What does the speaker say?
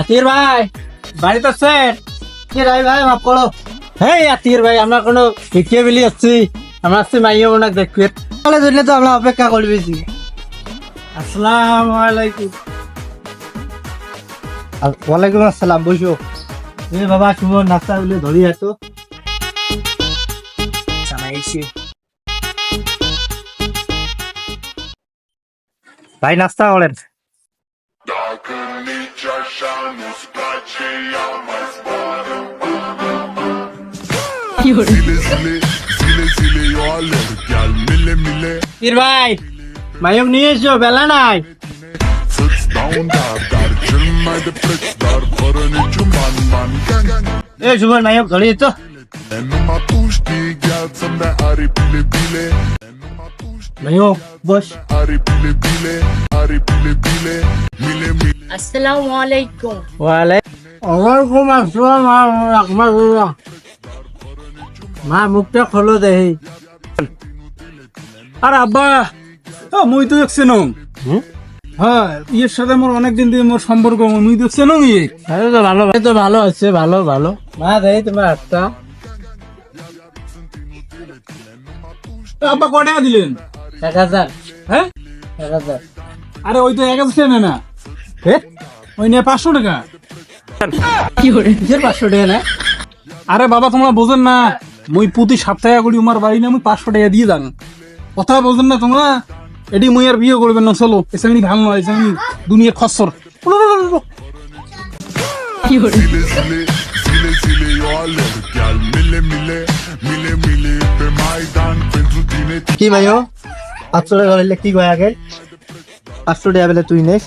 আতির ভাই বাড়িতে আছেন? কি রাই ভাই মাফ করো। হেই আতির ভাই আমরা কোনো ভিক্ষে বেলি আসছি আমরা আসছি মাইয়া বোনাক দেখবে তাহলে ধরলে তো আমরা অপেক্ষা করবেছি আসসালামু আলাইকুম ওয়ালাইকুম আসসালাম বসো। এ বাবা শুভ নাস্তা বলে ধরি এতো। জানাইছি ভাই নাস্তা করেন। Yürü. Zile. Bir bay. Mayok niye içiyor bela nay? Fıt. Ne şu mayok kalıyor. বস আসসালামু আলাইকুম ওয়ালাইকুম আসসালাম রাহমাতুল্লাহ মা মুখটা খোলো দেহি আর আব্বা ও মুই তো দেখছি হ্যাঁ ইয়ের সাথে মোর অনেকদিন দিয়ে মোর সম্পর্ক মুই দেখছি ইয়ে। তো ভালো এই তো ভালো আছে ভালো ভালো। মা দেই তোমার হাতটা তা আব্বা কটা দিলেন? এক হাজার। হ্যাঁ? এক হাজার। আরে ওই তো এক হাজার না হে? ওই নিয়ে পাঁচশো টাকা। কিসের পাঁচশো টাকা না? আরে বাবা তোমরা বোঝেন না মুই প্রতি সপ্তাহে করি আমার বাড়ি না মুই পাঁচশো টাকা দিয়ে যান। কথা বোঝেন না তোমরা? এটি মুই আর বিয়ে করবেন না চলো। এসে ভালো নয় এসে দুনিয়া খসর কি ভাইও টাকা হইলে কি কয় আগে পাঁচশো টাকা বেলে তুই নেস